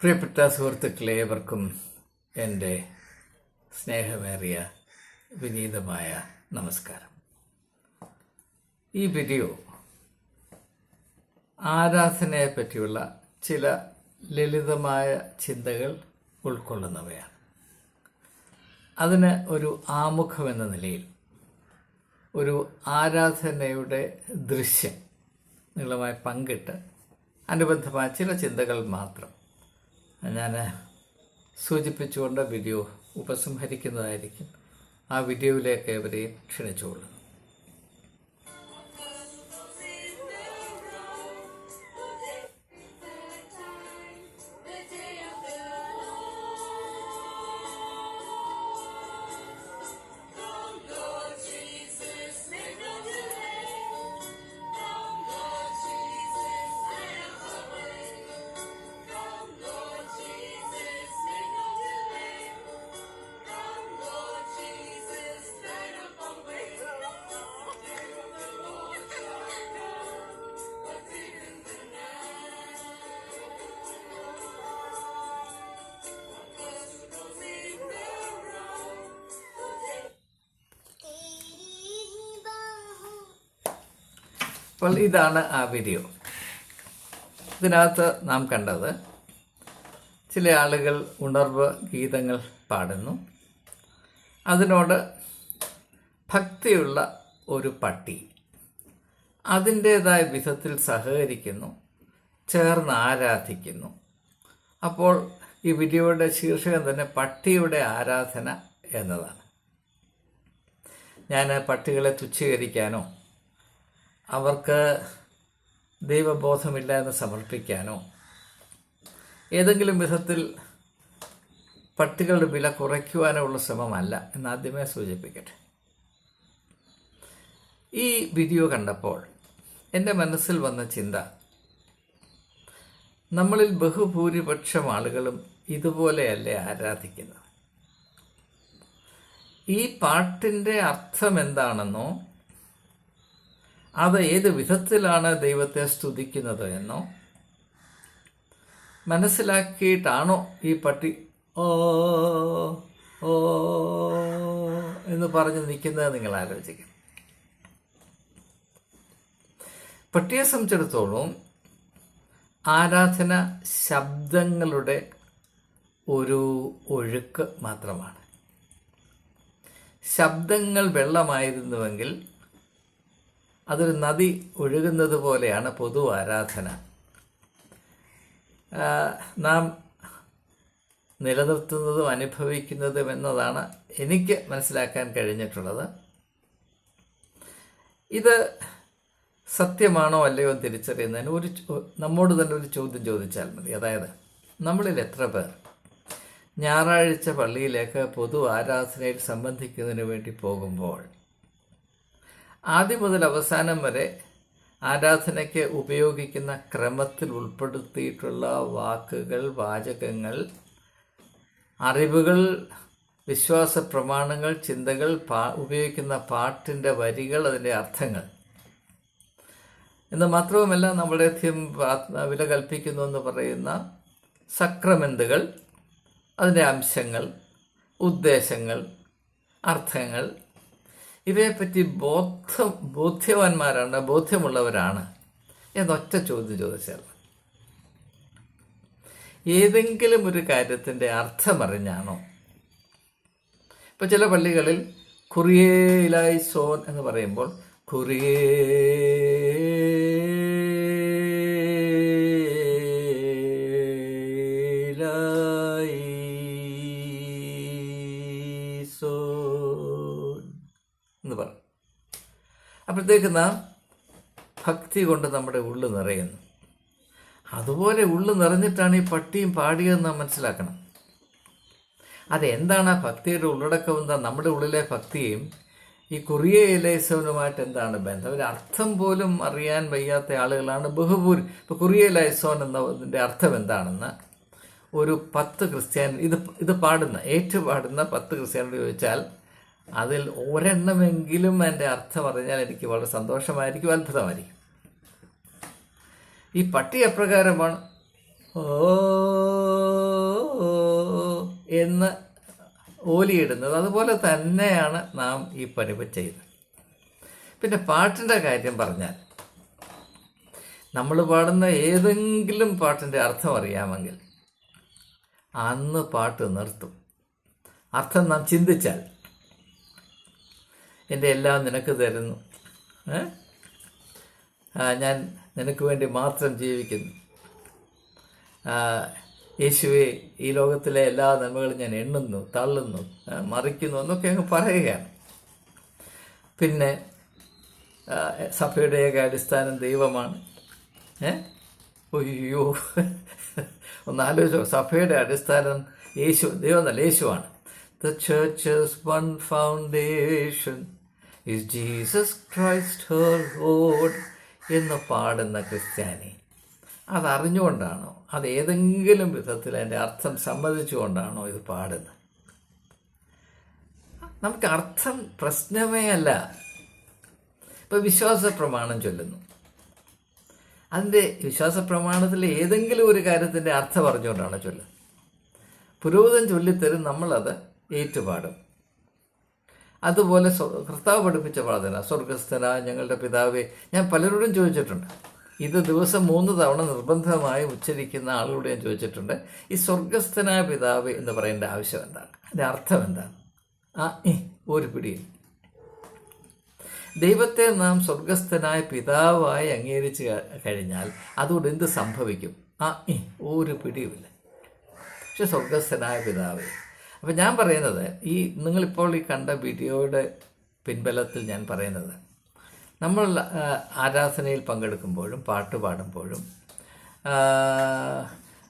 പ്രിയപ്പെട്ട സുഹൃത്തുക്കളെ ഏവർക്കും എന്റെ സ്നേഹമേറിയ വിനീതമായ നമസ്കാരം. ഈ വീഡിയോ ആരാധനയെ പറ്റിയുള്ള ചില ലളിതമായ ചിന്തകൾ ഉൾക്കൊള്ളുന്നവയാണ്. അതിന് ഒരു ആമുഖമെന്ന നിലയിൽ ഒരു ആരാധനയുടെ ദൃശ്യം നിങ്ങളുമായി പങ്കിട്ട് അനുബന്ധമായ ചില ചിന്തകൾ മാത്രം ഞാൻ സൂചിപ്പിച്ചുകൊണ്ട് വീഡിയോ ഉപസംഹരിക്കുന്നതായിരിക്കും. ആ വീഡിയോയിലേക്ക് ഇവരെയും ക്ഷണിച്ചുകൊള്ളുന്നു. അപ്പോൾ ഇതാണ് ആ വീഡിയോ ഇതിനകത്ത് നാം കണ്ടത് ചില ആളുകൾ ഉണർവ് ഗീതങ്ങൾ പാടുന്നു. അതിനോട് ഭക്തിയുള്ള ഒരു പട്ടി അതിന്റേതായ വിധത്തിൽ സഹകരിക്കുന്നു ചേർന്ന് ആരാധിക്കുന്നു. അപ്പോൾ ഈ വീഡിയോയുടെ ശീർഷകം തന്നെ പട്ടിയുടെ ആരാധന എന്നതാണ്. ഞാൻ പട്ടികളെ തുച്ഛീകരിക്കാനോ അവർക്ക് ദൈവബോധമില്ല എന്ന് സമർപ്പിക്കാനോ ഏതെങ്കിലും വിധത്തിൽ പട്ടികളുടെ വില കുറയ്ക്കുവാനോ ഉള്ള ശ്രമമല്ല എന്ന് ആദ്യമേ സൂചിപ്പിക്കട്ടെ. ഈ വീഡിയോ കണ്ടപ്പോൾ എന്റെ മനസ്സിൽ വന്ന ചിന്ത നമ്മളിൽ ബഹുഭൂരിപക്ഷം ആളുകളും ഇതുപോലെയല്ലേ ആരാധിക്കുന്നത്? ഈ പാട്ടിന്റെ അർത്ഥം എന്താണെന്നോ അത് ഏത് വിധത്തിലാണ് ദൈവത്തെ സ്തുതിക്കുന്നത് എന്നോ? മനസ്സിലാക്കിയിട്ടാണോ ഈ പട്ടി ഓ ഓ എന്ന് പറഞ്ഞ് നിൽക്കുന്നത് നിങ്ങൾ ആലോചിക്കണം. പട്ടിയെ സംബന്ധിച്ചിടത്തോളം ആരാധന ശബ്ദങ്ങളുടെ ഒരു ഒഴുക്ക് മാത്രമാണ്. ശബ്ദങ്ങൾ വെള്ളമായിരുന്നുവെങ്കിൽ അതൊരു നദി ഒഴുകുന്നത് പോലെയാണ് പൊതു ആരാധന. നാം നിലനിർത്തുന്നതും അനുഭവിക്കുന്നതും എന്നതാണ് എനിക്ക് മനസ്സിലാക്കാൻ കഴിഞ്ഞിട്ടുള്ളത്. ഇത് സത്യമാണോ അല്ലയോ തിരിച്ചറിയുന്നതിന് ഒരു നമ്മോട് തന്നെ ഒരു ചോദ്യം ചോദിച്ചാൽ മതി. അതായത് നമ്മളിൽ എത്ര പേർ? ഞായറാഴ്ച പള്ളിയിലേക്ക് പൊതു ആരാധനയിൽ സംബന്ധിക്കുന്നതിന് വേണ്ടി പോകുമ്പോൾ ആദ്യം മുതൽ അവസാനം വരെ ആരാധനയ്ക്ക് ഉപയോഗിക്കുന്ന ക്രമത്തിൽ ഉൾപ്പെടുത്തിയിട്ടുള്ള വാക്കുകൾ വാചകങ്ങൾ അറിവുകൾ വിശ്വാസ പ്രമാണങ്ങൾ ചിന്തകൾ പാ ഉപയോഗിക്കുന്ന പാട്ടിന്റെ വരികൾ അതിന്റെ അർത്ഥങ്ങൾ. എന്ന് മാത്രവുമല്ല നമ്മുടെ അധികം വില കൽപ്പിക്കുന്നു എന്ന് പറയുന്ന സക്രമെന്തുകൾ അതിന്റെ അംശങ്ങൾ ഉദ്ദേശങ്ങൾ അർത്ഥങ്ങൾ ഇവയെപ്പറ്റി ബോധം ബോധ്യവാന്മാരാണ് ബോധ്യമുള്ളവരാണ് എന്നൊറ്റ ചോദ്യം ചോദിച്ചാൽ ഏതെങ്കിലും ഒരു കാര്യത്തിന്റെ അർത്ഥമറിഞ്ഞാണോ? ഇപ്പോൾ ചില പള്ളികളിൽ കുറിയേലായി സോൻ എന്ന് പറയുമ്പോൾ കുറിയേ അപ്പോഴത്തേക്ക് നാം ഭക്തി കൊണ്ട് നമ്മുടെ ഉള്ളു നിറയുന്നു. അതുപോലെ ഉള്ളു നിറഞ്ഞിട്ടാണ് ഈ പട്ടിയും പാടിയതെന്ന് നാം മനസ്സിലാക്കണം. അതെന്താണ് ആ ഭക്തിയുടെ ഉള്ളടക്കം എന്താ നമ്മുടെ ഉള്ളിലെ ഭക്തിയും? ഈ കുറിയ ലൈസോനുമായിട്ട് എന്താണ് ബന്ധം? ഒരു അർത്ഥം പോലും അറിയാൻ വയ്യാത്ത ആളുകളാണ് ബഹുഭൂരി. ഇപ്പോൾ കുറിയ ലൈസോൻ എന്നതിന്റെ അർത്ഥം എന്താണെന്ന് ഒരു പത്ത് ക്രിസ്ത്യാനി ഇത് ഇത് പാടുന്ന ഏറ്റു പാടുന്ന പത്ത് ക്രിസ്ത്യാനി ചോദിച്ചാൽ അതിൽ ഒരെണ്ണമെങ്കിലും എന്റെ അർത്ഥം അറിഞ്ഞാൽ എനിക്ക് വളരെ സന്തോഷമായിരിക്കും അത്ഭുതമായിരിക്കും. ഈ പട്ടി എപ്രകാരമാണ് ഓ എന്ന് ഓലിയിടുന്നത്. അതുപോലെ തന്നെയാണ് നാം ഈ പണിവ് ചെയ്യുന്നത് പിന്നെ പാട്ടിന്റെ കാര്യം പറഞ്ഞാൽ നമ്മൾ പാടുന്ന ഏതെങ്കിലും പാട്ടിന്റെ അർത്ഥം അറിയാമെങ്കിൽ അന്ന് പാട്ട് നിർത്തും. അർത്ഥം നാം ചിന്തിച്ചാൽ എന്റെ എല്ലാം നിനക്ക് തരുന്നു. ഞാൻ നിനക്ക് വേണ്ടി മാത്രം ജീവിക്കുന്നു. യേശുവെ ഈ ലോകത്തിലെ എല്ലാ നന്മകളും ഞാൻ എണ്ണുന്നു തള്ളുന്നു മറിക്കുന്നു എന്നൊക്കെ അങ്ങ് പറയുകയാണ്. പിന്നെ സഭയുടെ ഏക അടിസ്ഥാനം ദൈവമാണ് അയ്യോ ഒന്ന് ആലോചിച്ചോ സഭയുടെ അടിസ്ഥാനം യേശു ദൈവം എന്നല്ല യേശുവാണ്. The church's one foundation is Jesus Christ her Lord എന്ന് പാടുന്ന ക്രിസ്ത്യാനി. അതറിഞ്ഞുകൊണ്ടാണോ? അത് ഏതെങ്കിലും വിധത്തിൽ അതിന്റെ അർത്ഥം സമ്മതിച്ചുകൊണ്ടാണോ ഇത് പാടുന്നത്? നമുക്ക് അർത്ഥം പ്രശ്നമേ അല്ല. ഇപ്പം വിശ്വാസ പ്രമാണം ചൊല്ലുന്നു. അതിന്റെ വിശ്വാസ പ്രമാണത്തിൽ ഏതെങ്കിലും ഒരു കാര്യത്തിന്റെ അർത്ഥം അറിഞ്ഞുകൊണ്ടാണോ ചൊല്ലുന്നത്? പുരോഹിതൻ ചൊല്ലിത്തരും നമ്മളത് ഏറ്റുപാടും. അതുപോലെ കർത്താവ് പഠിപ്പിച്ച പ്രാർത്ഥന സ്വർഗസ്ഥന ഞങ്ങളുടെ പിതാവേ ഞാൻ പലരോടും ചോദിച്ചിട്ടുണ്ട്. ഇത് ദിവസം മൂന്ന് തവണ നിർബന്ധമായി ഉച്ചരിക്കുന്ന ആളുകളോട് ഞാൻ ചോദിച്ചിട്ടുണ്ട്. ഈ സ്വർഗസ്ഥനായ പിതാവ് എന്ന് പറയേണ്ട ആവശ്യം എന്താണ്? അതിന്റെ അർത്ഥം എന്താണ്? ആ ഒരു പിടിയിൽ ദൈവത്തെ നാം സ്വർഗസ്ഥനായ പിതാവായി അംഗീകരിച്ച് കഴിഞ്ഞാൽ അതുകൊണ്ട് എന്ത് സംഭവിക്കും? ആ ഒരു പിടിയുമില്ല. പക്ഷെ സ്വർഗസ്ഥനായ പിതാവ് അപ്പം ഞാൻ പറയുന്നത് ഈ നിങ്ങളിപ്പോൾ ഈ കണ്ട വീഡിയോയുടെ പിൻബലത്തിൽ ഞാൻ പറയുന്നത് നമ്മൾ ആരാധനയിൽ പങ്കെടുക്കുമ്പോഴും പാട്ട് പാടുമ്പോഴും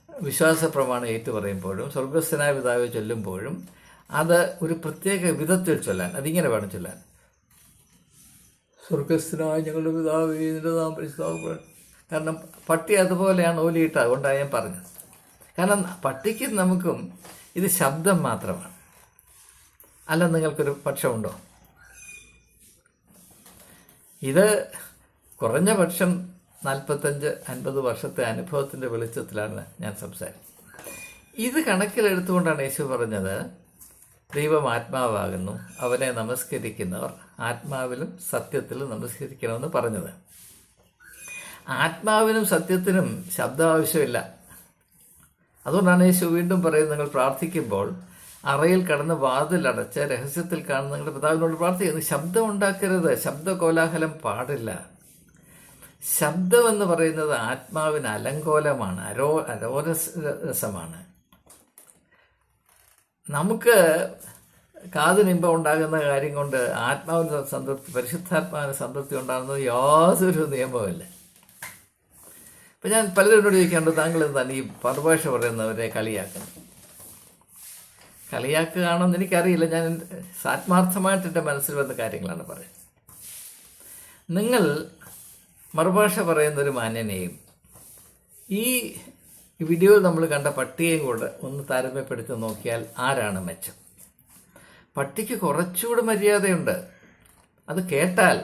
വിശ്വാസ പ്രമാണം ഏറ്റു പറയുമ്പോഴും സ്വർഗസ്ഥനായ പിതാവ് ചൊല്ലുമ്പോഴും അത് ഒരു പ്രത്യേക വിധത്തിൽ ചൊല്ലാൻ അതിങ്ങനെ വേണം ചൊല്ലാൻ സ്വർഗസ്ഥനായ ഞങ്ങളുടെ പിതാവ്. കാരണം പട്ടി അതുപോലെയാണ് ഓലിയിട്ട് അതുകൊണ്ടാണ് ഞാൻ പറഞ്ഞത് കാരണം പട്ടിക്ക് നമുക്കും ഇത് ശബ്ദം മാത്രമാണ്. അല്ല നിങ്ങൾക്കൊരു പക്ഷമുണ്ടോ? ഇത് കുറഞ്ഞ പക്ഷം നാൽപ്പത്തഞ്ച് അൻപത് വർഷത്തെ അനുഭവത്തിന്റെ വെളിച്ചത്തിലാണ് ഞാൻ സംസാരിക്കുന്നത്. ഇത് കണക്കിലെടുത്തുകൊണ്ടാണ് യേശു പറഞ്ഞത് ദൈവം ആത്മാവാകുന്നു അവനെ നമസ്കരിക്കുന്നവർ ആത്മാവിലും സത്യത്തിലും നമസ്കരിക്കണമെന്ന് പറഞ്ഞത്. ആത്മാവിനും സത്യത്തിനും ശബ്ദം ആവശ്യമില്ല അതുകൊണ്ടാണ് യേശു വീണ്ടും പറയുന്നത് നിങ്ങൾ പ്രാർത്ഥിക്കുമ്പോൾ അറയിൽ കടന്ന് വാതിലടച്ച് രഹസ്യത്തിൽ കാണുന്ന നിങ്ങളുടെ പിതാവിനോട് പ്രാർത്ഥിക്കുന്നു. ശബ്ദം ഉണ്ടാക്കരുത്. ശബ്ദ കോലാഹലം പാടില്ല. ശബ്ദം എന്ന് പറയുന്നത് ആത്മാവിന് അലങ്കോലമാണ്. അരോ അരോരസമാണ്. നമുക്ക് കാതിനിമ്പം ഉണ്ടാകുന്ന കാര്യം കൊണ്ട് ആത്മാവിന് സംതൃപ്തി പരിശുദ്ധാത്മാവിന് സംതൃപ്തി ഉണ്ടാകുന്നത് യാതൊരു നിയമവുമില്ല. ഇപ്പം ഞാൻ പലരോട് ചോദിക്കാറുണ്ട് താങ്കൾ എന്താണ് ഈ പരഭാഷ പറയുന്നവരെ കളിയാക്കുന്നത്? കളിയാക്കുകയാണെന്ന് എനിക്കറിയില്ല. ഞാൻ ആത്മാർത്ഥമായിട്ട് എന്റെ മനസ്സിൽ വന്ന കാര്യങ്ങളാണ് പറയുന്നത്. നിങ്ങൾ മറുഭാഷ പറയുന്ന ഒരു മാന്യനെയും ഈ വീഡിയോയിൽ നമ്മൾ കണ്ട പട്ടിയെയും കൂടെ ഒന്ന് താരതമ്യപ്പെടുത്തി നോക്കിയാൽ ആരാണ് മെച്ചം? പട്ടിക്ക് കുറച്ചുകൂടെ മര്യാദയുണ്ട്. അത് കേട്ടാൽ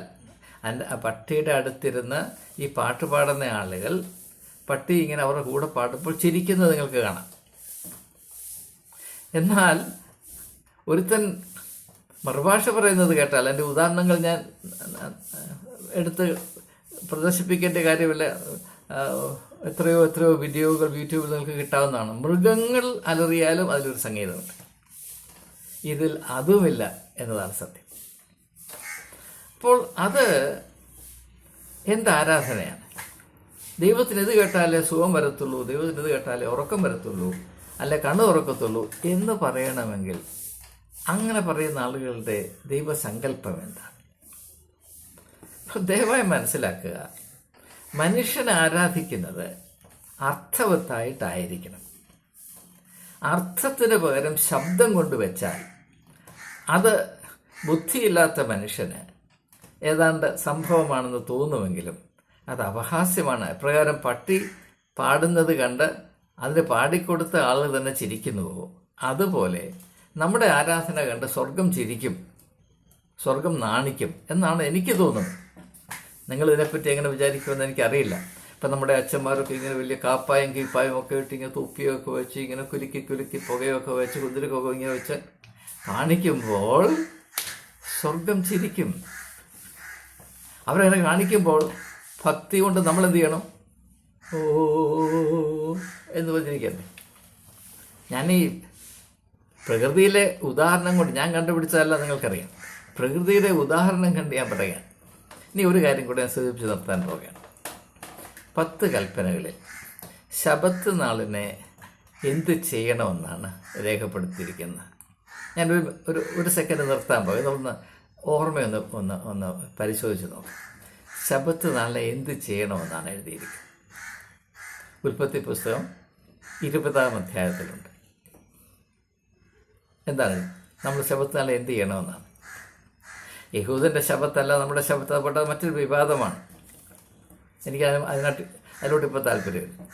അന്റെ ആ പട്ടിയുടെ അടുത്തിരുന്ന് ഈ പാട്ട് പാടുന്ന ആളുകൾ പട്ടി ഇങ്ങനെ അവരുടെ കൂടെ പാടുമ്പോൾ ചിരിക്കുന്നത് നിങ്ങൾക്ക് കാണാം. എന്നാൽ ഒരുത്തൻ മറുഭാഷ പറയുന്നത് കേട്ടാൽ എന്റെ ഉദാഹരണങ്ങൾ ഞാൻ എടുത്ത് പ്രദർശിപ്പിക്കേണ്ട കാര്യമില്ല. എത്രയോ എത്രയോ വീഡിയോകൾ യൂട്യൂബിൽ നിങ്ങൾക്ക് കിട്ടാവുന്നതാണ്. മൃഗങ്ങൾ അലറിയാലും അതിലൊരു സംഗീതമുണ്ട്. ഇതിൽ അതുമില്ല എന്നതാണ് സത്യം. അപ്പോൾ അത് എന്ത് ആരാധനയാണ്? ദൈവത്തിന് ഇത് കേട്ടാലേ സുഖം വരത്തുള്ളൂ ദൈവത്തിന് ഇത് കേട്ടാലേ ഉറക്കം വരത്തുള്ളൂ അല്ലെ കണ്ണു തുറക്കത്തുള്ളൂ എന്ന് പറയണമെങ്കിൽ അങ്ങനെ പറയുന്ന ആളുകളുടെ ദൈവസങ്കല്പം എന്താണ്? ദയവായി മനസ്സിലാക്കുക. മനുഷ്യനെ ആരാധിക്കുന്നത് അർത്ഥവത്തായിട്ടായിരിക്കണം. അർത്ഥത്തിന് പകരം ശബ്ദം കൊണ്ട് വെച്ചാൽ അത് ബുദ്ധിയില്ലാത്ത മനുഷ്യന് ഏതാണ്ട് സംഭവമാണെന്ന് തോന്നുമെങ്കിലും അത് അപഹാസ്യമാണ്. പ്രകാരം പട്ടി പാടുന്നത് കണ്ട് അതിന് പാടിക്കൊടുത്ത ആൾ തന്നെ ചിരിക്കുന്നുവോ അതുപോലെ നമ്മുടെ ആരാധന കണ്ട് സ്വർഗം ചിരിക്കും സ്വർഗം നാണിക്കും എന്നാണ് എനിക്ക് തോന്നുന്നത്. നിങ്ങൾ ഇതിനെപ്പറ്റി എങ്ങനെ വിചാരിക്കുമെന്ന് എനിക്കറിയില്ല. ഇപ്പം നമ്മുടെ അച്ഛന്മാരൊക്കെ ഇങ്ങനെ വലിയ കാപ്പായും കീപ്പായും ഒക്കെ ഇട്ട് ഇങ്ങനെ തുപ്പിയൊക്കെ വെച്ച് ഇങ്ങനെ കുലുക്കി കുലുക്കി പുകയൊക്കെ വെച്ച് കുതിരക്കൊക്കെ ഇങ്ങനെ വെച്ച് കാണിക്കുമ്പോൾ സ്വർഗം ചിരിക്കും. അവരങ്ങനെ കാണിക്കുമ്പോൾ ഭക്തി കൊണ്ട് നമ്മൾ എന്ത് ചെയ്യണം? ഓ എന്ന് പറഞ്ഞിരിക്കുന്നത് ഞാൻ ഈ പ്രകൃതിയിലെ ഉദാഹരണം കൊണ്ട് ഞാൻ കണ്ടുപിടിച്ചതല്ല നിങ്ങൾക്കറിയാം. പ്രകൃതിയുടെ ഉദാഹരണം കണ്ട് ഞാൻ പറയാം ഇനി ഒരു കാര്യം കൂടെ ഞാൻ സൂചിപ്പിച്ച് നിർത്താൻ പോവുകയാണ്. പത്ത് കൽപ്പനകളിൽ ശബത്ത് നാളിനെ എന്ത് ചെയ്യണമെന്നാണ് രേഖപ്പെടുത്തിയിരിക്കുന്നത്. ഞാനൊരു ഒരു ഒരു സെക്കൻഡ് നിർത്താൻ പോകും ഇതൊന്ന് ഓർമ്മയൊന്ന് ഒന്ന് ഒന്ന് പരിശോധിച്ച് നോക്കാം. ശബത്ത് നാളിൽ എന്ത് ചെയ്യണമെന്നാണ് എഴുതിയിരിക്കുന്നത്. ഉൽപ്പത്തി പുസ്തകം ഇരുപതാം അധ്യായത്തിലുണ്ട്. എന്താണ്? നമ്മൾ ശബത്ത് നാളെ എന്ത് ചെയ്യണമെന്നാണ്. യഹൂദന്റെ ശബത്തല്ല നമ്മുടെ ശബത്ത് പെട്ട മറ്റൊരു വിവാദമാണ്. എനിക്ക് അതിനകത്ത് അതിലോട്ട് ഇപ്പോൾ താല്പര്യമില്ല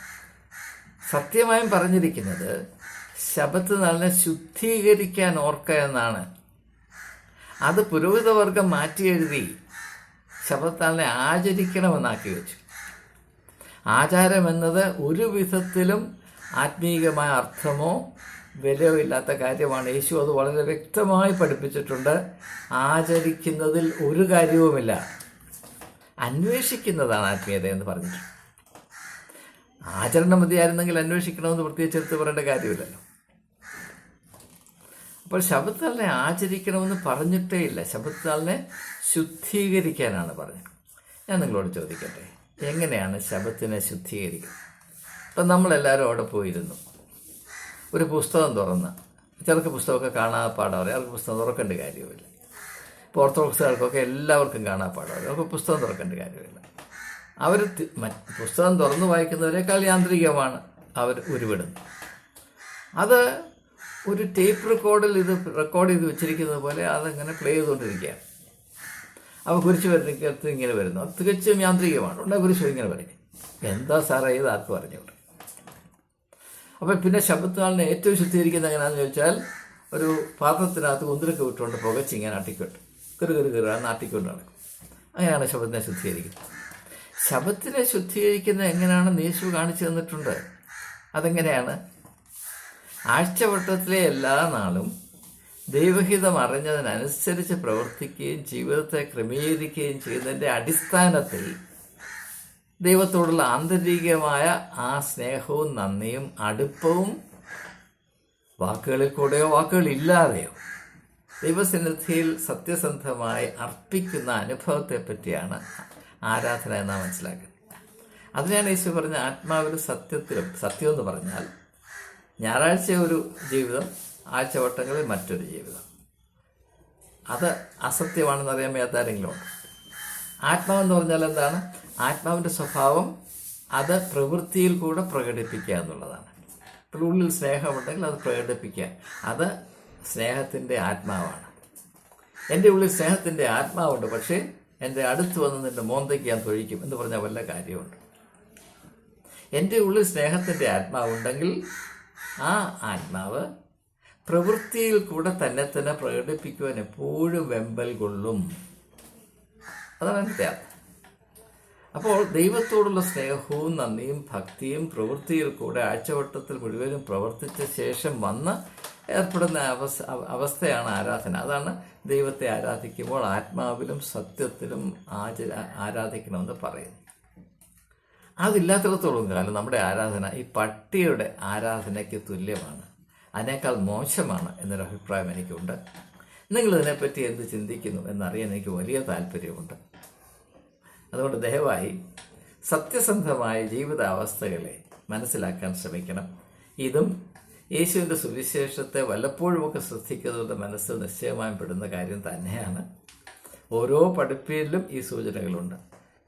സത്യമായും പറഞ്ഞിരിക്കുന്നത് ശബത്ത് നാളിനെ ശുദ്ധീകരിക്കാൻ ഓർക്കുക എന്നാണ്. അത് പുരോഹിതവർഗം മാറ്റി എഴുതി ശബത്ത് നാളിനെ ആചരിക്കണമെന്നാക്കി വെച്ചു. ആചാരം എന്നത് ഒരു വിധത്തിലും ആത്മീയമായ അർത്ഥമോ വിലയോ ഇല്ലാത്ത കാര്യമാണ്. യേശു അത് വളരെ വ്യക്തമായി പഠിപ്പിച്ചിട്ടുണ്ട്. ആചരിക്കുന്നതിൽ ഒരു കാര്യവുമില്ല. അന്വേഷിക്കുന്നതാണ് ആത്മീയത എന്ന് പറഞ്ഞിട്ടുണ്ട് ആചരണം മതിയായിരുന്നെങ്കിൽ അന്വേഷിക്കണമെന്ന് പ്രത്യേകിച്ച് എടുത്ത് പറയേണ്ട കാര്യമില്ലല്ലോ. അപ്പോൾ ശബത്താളിനെ ആചരിക്കണമെന്ന് പറഞ്ഞിട്ടേ ഇല്ല. ശബത്താളിനെ ശുദ്ധീകരിക്കാനാണ് പറഞ്ഞത്. ഞാൻ നിങ്ങളോട് ചോദിക്കട്ടെ എങ്ങനെയാണ് ശബത്തിനെ ശുദ്ധീകരിക്കുന്നത്? അപ്പം നമ്മളെല്ലാവരും അവിടെ പോയിരുന്നു. ഒരു പുസ്തകം തുറന്ന്. ചിലർക്ക് പുസ്തകമൊക്കെ കാണാതെ പാടാറ് അവർക്ക് പുസ്തകം തുറക്കേണ്ട കാര്യമില്ല ഇപ്പോൾ ഓർത്തഡോക്സുകാർക്കൊക്കെ എല്ലാവർക്കും കാണാപ്പാടാണ് അവർക്ക് പുസ്തകം തുറക്കേണ്ട കാര്യമില്ല അവർ പുസ്തകം തുറന്നു വായിക്കുന്നവരെക്കാൾ യാന്ത്രികമാണ് അവർ ഉരുവിടുന്നത്. അത് ഒരു ടേപ്പ് റെക്കോർഡിൽ ഇത് റെക്കോർഡ് ചെയ്ത് വെച്ചിരിക്കുന്നത് പോലെ അതങ്ങനെ പ്ലേ ചെയ്തുകൊണ്ടിരിക്കുകയാണ്. അവ കുരിശ് വരുന്നിടത്ത് ഇങ്ങനെ വരുന്നു. തികച്ചും യാന്ത്രികമാണ്. ഉണ്ടെ കുരിശ് ഇങ്ങനെ പറയും എന്താ സാറേ ഇത് ആർക്ക് പറഞ്ഞു അപ്പം പിന്നെ ശബ്ദത്താളിനെ ഏറ്റവും ശുദ്ധീകരിക്കുന്നത് എങ്ങനെയാണെന്ന് ചോദിച്ചാൽ ഒരു പാത്രത്തിനകത്ത് കുന്തിരക്ക് വിട്ടുകൊണ്ട് പുകച്ച് ഇങ്ങനെ അട്ടിക്കൊട്ട് കെറു കെറു കെറു അട്ടിക്കൊണ്ട് നടക്കും. അങ്ങനെയാണ് ശബത്തിനെ ശുദ്ധീകരിക്കുന്നത്. ശബത്തിനെ ശുദ്ധീകരിക്കുന്നത് എങ്ങനെയാണെന്ന് യേശു കാണിച്ചു തന്നിട്ടുണ്ട്? അതെങ്ങനെയാണ്? ആഴ്ചവട്ടത്തിലെ എല്ലാ നാളും ദൈവഹിതം അറിഞ്ഞതിനനുസരിച്ച് പ്രവർത്തിക്കുകയും ജീവിതത്തെ ക്രമീകരിക്കുകയും ചെയ്യുന്നതിന്റെ അടിസ്ഥാനത്തിൽ ദൈവത്തോടുള്ള ആന്തരികമായ ആ സ്നേഹവും നന്ദിയും അടുപ്പവും വാക്കുകളിൽ കൂടെയോ വാക്കുകളില്ലാതെയോ ദൈവസന്നിധിയിൽ സത്യസന്ധമായി അർപ്പിക്കുന്ന അനുഭവത്തെ പറ്റിയാണ് ആരാധന എന്ന് മനസ്സിലാക്കുന്നത്. അതിനാണ് യേശു പറഞ്ഞ ആത്മാവിലും സത്യത്തിലും സത്യം എന്ന് പറഞ്ഞാൽ ഞായറാഴ്ച ഒരു ജീവിതം ആഴ്ചവട്ടങ്ങളിൽ മറ്റൊരു ജീവിതം. അത് അസത്യമാണെന്ന് അറിയാൻ വയ്യാത്ത ഉണ്ട്? ആത്മാവെന്ന് പറഞ്ഞാൽ എന്താണ്? ആത്മാവിന്റെ സ്വഭാവം അത് പ്രവൃത്തിയിൽ കൂടെ പ്രകടിപ്പിക്കുക എന്നുള്ളതാണ്. ഇപ്പോൾ ഉള്ളിൽ സ്നേഹമുണ്ടെങ്കിൽ അത് പ്രകടിപ്പിക്കുക. അത് സ്നേഹത്തിന്റെ ആത്മാവാണ്. എന്റെ ഉള്ളിൽ സ്നേഹത്തിന്റെ ആത്മാവുണ്ട് പക്ഷേ എന്റെ അടുത്ത് വന്ന് നിന്റെ മോന്തയ്ക്ക് ഞാൻ തൊഴിക്കും എന്ന് പറഞ്ഞാൽ വല്ല കാര്യമുണ്ട്. എന്റെ ഉള്ളിൽ സ്നേഹത്തിന്റെ ആത്മാവുണ്ടെങ്കിൽ ആ ആത്മാവ് പ്രവൃത്തിയിൽ കൂടെ തന്നെ തന്നെ പ്രകടിപ്പിക്കുവാൻ എപ്പോഴും വെമ്പൽ കൊള്ളും. അതാണ് എന്റെ അപ്പോൾ ദൈവത്തോടുള്ള സ്നേഹവും നന്ദിയും ഭക്തിയും പ്രവൃത്തിയിൽ കൂടെ ആഴ്ചവട്ടത്തിൽ മുഴുവനും പ്രവർത്തിച്ച ശേഷം വന്ന് ഏർപ്പെടുന്ന അവസ് അവസ്ഥയാണ് ആരാധന. അതാണ് ദൈവത്തെ ആരാധിക്കുമ്പോൾ ആത്മാവിലും സത്യത്തിലും ആചര ആരാധിക്കണമെന്ന് പറയുന്നു അതില്ലാത്തിടത്തോളം കാലം നമ്മുടെ ആരാധന ഈ പട്ടിയുടെ ആരാധനയ്ക്ക് തുല്യമാണ്. അതിനേക്കാൾ മോശമാണ് എന്നൊരു അഭിപ്രായം എനിക്കുണ്ട്. നിങ്ങൾ ഇതിനെപ്പറ്റി എന്ത് ചിന്തിക്കുന്നു എന്നറിയാൻ എനിക്ക് വലിയ താല്പര്യമുണ്ട്. അതുകൊണ്ട് ദയവായി സത്യസന്ധമായ ജീവിതാവസ്ഥകളെ മനസ്സിലാക്കാൻ ശ്രമിക്കണം. ഇതും യേശുവിന്റെ സുവിശേഷത്തെ വല്ലപ്പോഴുമൊക്കെ ശ്രദ്ധിക്കുന്നവരുടെ മനസ്സിൽ നിശ്ചയമായും പെടുന്ന കാര്യം തന്നെയാണ്. ഓരോ പഠിപ്പിലും ഈ സൂചനകളുണ്ട്.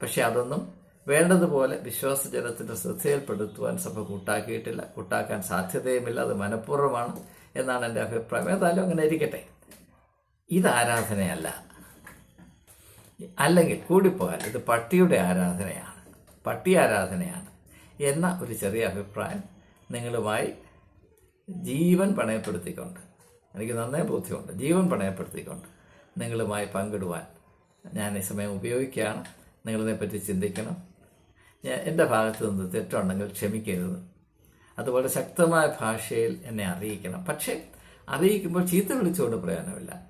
പക്ഷെ അതൊന്നും വേണ്ടതുപോലെ വിശ്വാസ ജനത്തിന്റെ ശ്രദ്ധയിൽപ്പെടുത്തുവാൻ സഭ കൂട്ടാക്കിയിട്ടില്ല. കൂട്ടാക്കാൻ സാധ്യതയുമില്ല. അത് മനഃപൂർവമാണ് എന്നാണ് എന്റെ അഭിപ്രായം. ഏതായാലും അങ്ങനെ ഇരിക്കട്ടെ. ഇത് ആരാധനയല്ല. അല്ലെങ്കിൽ കൂടിപ്പോയാൽ ഇത് പട്ടിയുടെ ആരാധനയാണ്. പട്ടി ആരാധനയാണ് എന്ന ഒരു ചെറിയ അഭിപ്രായം നിങ്ങളുമായി ജീവൻ പണയപ്പെടുത്തിക്കൊണ്ട് എനിക്ക് നന്നേ ബോധ്യമുണ്ട് ജീവൻ പണയപ്പെടുത്തിക്കൊണ്ട് നിങ്ങളുമായി പങ്കിടുവാൻ ഞാൻ ഈ സമയം ഉപയോഗിക്കുകയാണ്. നിങ്ങളിതിനെപ്പറ്റി ചിന്തിക്കണം. എന്റെ ഭാഗത്ത് നിന്ന് തെറ്റുണ്ടെങ്കിൽ ക്ഷമിക്കരുത്. അതുപോലെ ശക്തമായ ഭാഷയിൽ എന്നെ അറിയിക്കണം. പക്ഷേ അറിയിക്കുമ്പോൾ ചീത്ത വിളിച്ചുകൊണ്ട് പ്രയോജനമില്ല.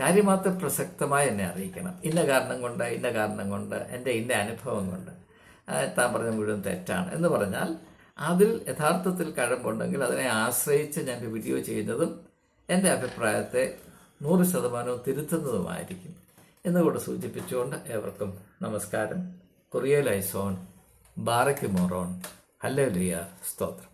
കാര്യമാത്ര പ്രസക്തമായി എന്നെ അറിയിക്കണം. ഇന്ന കാരണം കൊണ്ട് ഇന്ന കാരണം കൊണ്ട് എന്റെ ഇന്ന അനുഭവം കൊണ്ട്. താൻ പറഞ്ഞ മുഴുവൻ തെറ്റാണ്. എന്ന് പറഞ്ഞാൽ അതിൽ യഥാർത്ഥത്തിൽ കഴമ്പുണ്ടെങ്കിൽ അതിനെ ആശ്രയിച്ച് ഞാൻ വീഡിയോ ചെയ്യുന്നതും എന്റെ അഭിപ്രായത്തെ നൂറ് ശതമാനവും തിരുത്തുന്നതുമായിരിക്കും. എന്നുകൂടെ സൂചിപ്പിച്ചുകൊണ്ട് ഏവർക്കും നമസ്കാരം. കൊറിയലൈസോൺ ബാറയ്ക്ക് മോറോൺ. ഹല്ലേലൂയ. സ്തോത്രം.